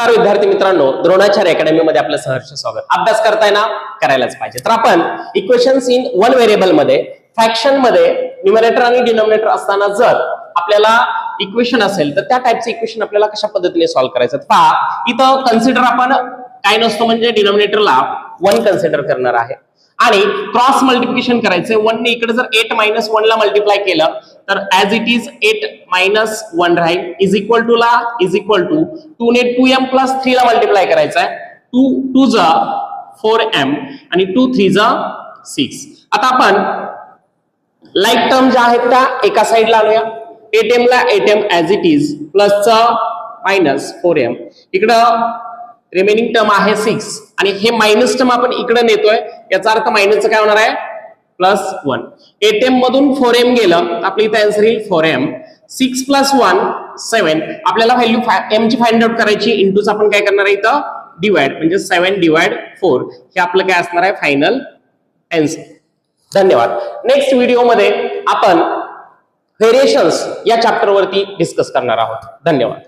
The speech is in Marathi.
नमस्कार विद्यार्थी मित्रांनो. द्रोणाचार्य अकॅडमी मध्ये आपलं सहर्ष स्वागत. अभ्यास करताय ना? करायलाच पाहिजे. तर आपण इक्वेशन्स इन वन व्हेरिएबलमध्ये फ्रॅक्शनमध्ये न्युमरेटर आणि डिनॉमिनेटर असताना जर आपल्याला इक्वेशन असेल तर त्या टाईपचं इक्वेशन आपल्याला कशा पद्धतीने सॉल्व्ह करायचं? पहा इथं कन्सिडर आपण काय नसतो म्हणजे डिनॉमिनेटरला वन कन्सिडर करणार आहे. आणि क्रॉस मल्टिप्लिकेशन करायचंय. वन ने इकडे जर एट मायनस वन ला मल्टिप्लाय केलं तर as it is eight minus one राहील इज इक्वल टू ला इज इक्वल टू टू ने टू एम प्लस थ्री ला मल्टिप्लाय करायचा आहे टू टू जा फोर एम आणि टू थ्री जा सिक्स आता आपण लाईक टर्म ज्या आहेत त्या एका साईडला आणूया. एट एम ला eight M as it is प्लसचा minus four M इकडं रिमेनिंग टर्म आहे सिक्स आणि हे मायनस टर्म आपण इकडे नेतोय. याचा अर्थ मायनसचं काय होणार आहे? प्लस वन एट एम मधून फोर एम गेलं. आपली इथं इथे आन्सर येईल four M six plus one seven आपल्याला व्हॅल्यू एम ची फाइंड आउट करायची. इंटूच आपण काय करणार आहे इथं? डिवाइड म्हणजे सेवन डिवाइड फोर हे आपलं काय असणार आहे? फायनल आन्सर धन्यवाद. नेक्स्ट व्हिडिओमध्ये आपण व्हेरिएशन्स या चॅप्टरवरती डिस्कस करणार आहोत. धन्यवाद.